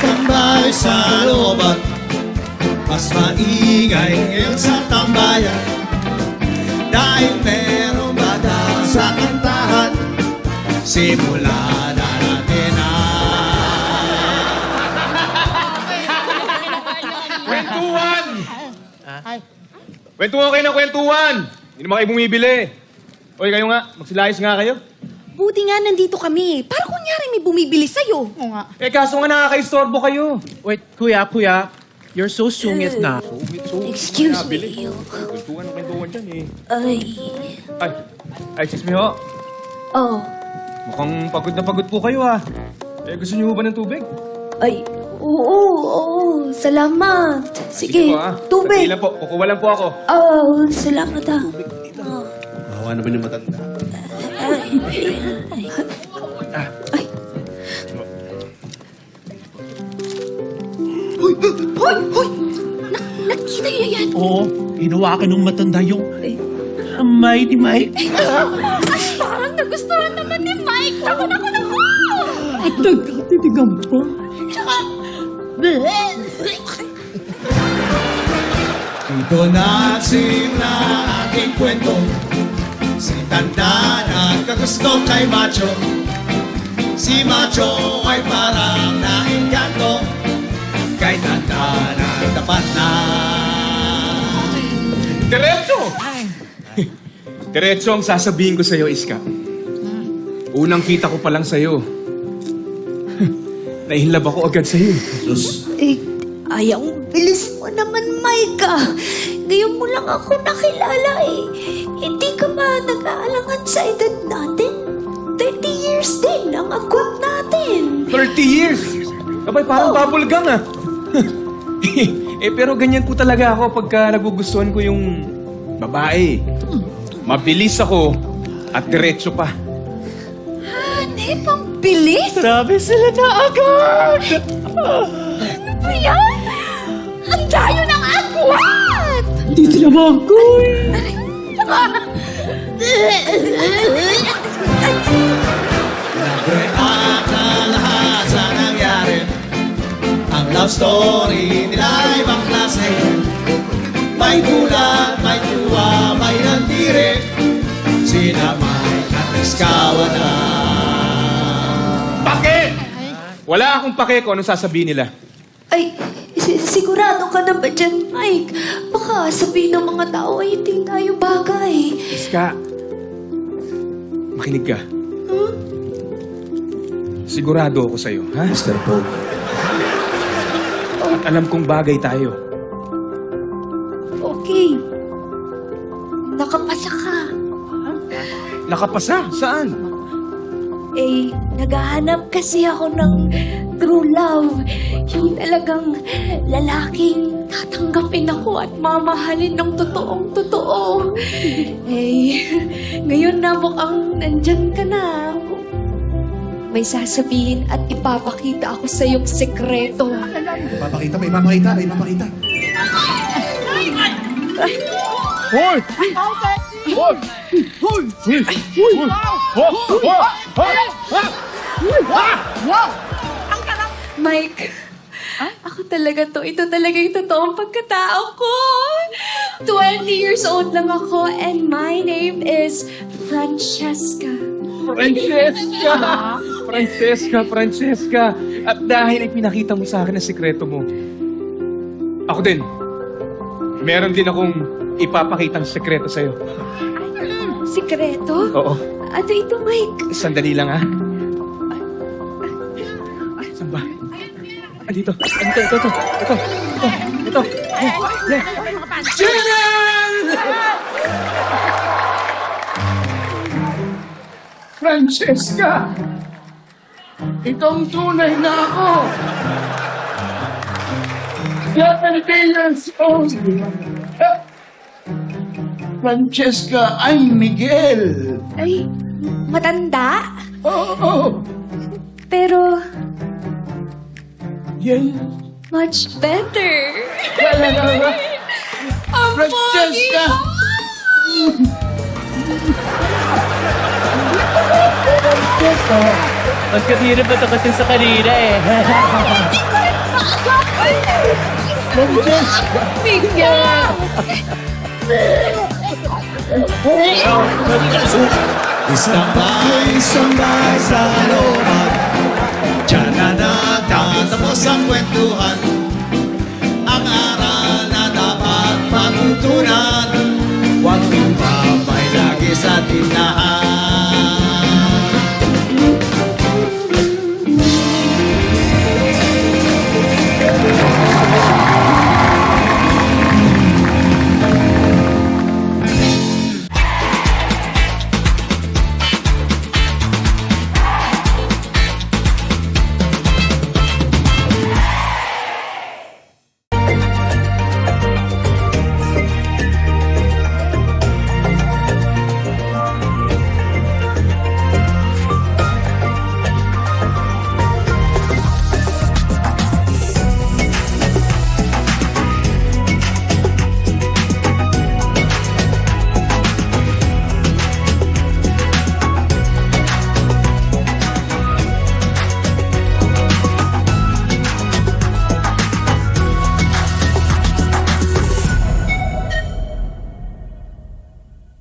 tambay sa looban Mas maingay ngayon sa tambayan Dahil merong bata sa kantahan Simula na natin ang Kwentuhan! Kwentuhan kayo ng kwentuhan! Hindi naman kayo bumibili. Oy, kayo nga, magsilayos nga kayo. Buti nga nandito kami. Para kunyari may bumibili sa'yo. Oo nga. Eh, kaso nga nakaka-istorbo kayo. Wait, kuya, kuya. You're so sungit na. Excuse me. Kwentuhan ng kwentuhan dyan eh. Ay. Ay, ay, excuse me ho. Oh. Mukhang pagod na pagod po kayo ah. Eh, gusto niyo ba ng tubig? Ay. Oo, oo. Salamat. Sige. po, ah. Tubig. Sandali lang po, kukuha lang po ako. Oh, salamat ah. Bawa naman yung matanda. Hoy! Hoy! Hoy! Na, nakita niyo yan? Oo, hinawakan ng matanda yung Ay. kamay ni Mike. Ay, parang nagustuhan naman ni Mike. Naku, naku, naku! At nagkatitigan pa. Tsaka... Dito nagsimula ang aking kwento Si Tanda nagkagusto kay Macho Si Macho ay parang naingganto Kay Tanda na tapat na Diretso! Diretso ang sasabihin ko sa'yo, Iska. Unang kita ko pa lang sa'yo. Nainlove ako agad sa'yo. Sus, Eh, ayaw, bilis mo naman, Micah. Ngayon mo lang ako nakilala eh. Hindi ka ba nag-aalangan sa edad natin? 30 years din ang agwat natin. 30 years! Abay, parang bubble gum ah. eh, pero ganyan po talaga ako pagka nagugustuhan ko yung babae. Mabilis ako at diretso pa. Hanep, ang bilis! Grabe sila na agad! Ano ba yan? Ang dayo ng agwat! Hindi sila makoy! nag-react na lahat sa nangyari Ang love story nila ay ibang klase May gulat, may tuwa, may nandire Sina Mike at Iskawa na Pake! Wala akong pake kung anong sasabihin nila. Ay, na ba dyan, Mike? Baka sabihin ng mga tao ay hindi tayo bagay. Iska, makinig ka. Sigurado ako sa'yo, ha? Mr. Pope At alam kong bagay tayo. Okay. Nakapasa ka. Nakapasa? Saan? Eh, naghahanap kasi ako ng true love. Yung talagang lalaking tatanggapin ako at mamahalin ng totoong totoo. Eh, ngayon na mukhang nandyan ka na. May sasabihin at ipapakita ako sa iyong sekreto. Papakita, may papakita, may papakita Hoy! Hoy! Hoy! Hoy! Mike, ako talaga to. Ito talaga yung totoong pagkatao ko. 20 years old lang ako and my name is Francesca. Francesca! Francesca, Francesca. At dahil ipinakita mo sa akin ang sikreto mo, ako din, meron din akong ipapakitang sikreto sa'yo. Sikreto? Oo. Ano ito, Mike? Sandali lang, ha? Ay, saan ba? Dito. Dito, ito, ito. Ito, ito, ito. Jingle! Francesca! Itong tunay na ako! Seven years old! Francesca, I'm Miguel! Ay, matanda? Oo! Pero Yan! much better. Talaga! Ang Francesca! Magkabira ba ito kasi sa kanina eh? Francesca! Miguel! Istambay-istambay sa looban Diyan na nagtatapos ang kwentuhan Madina.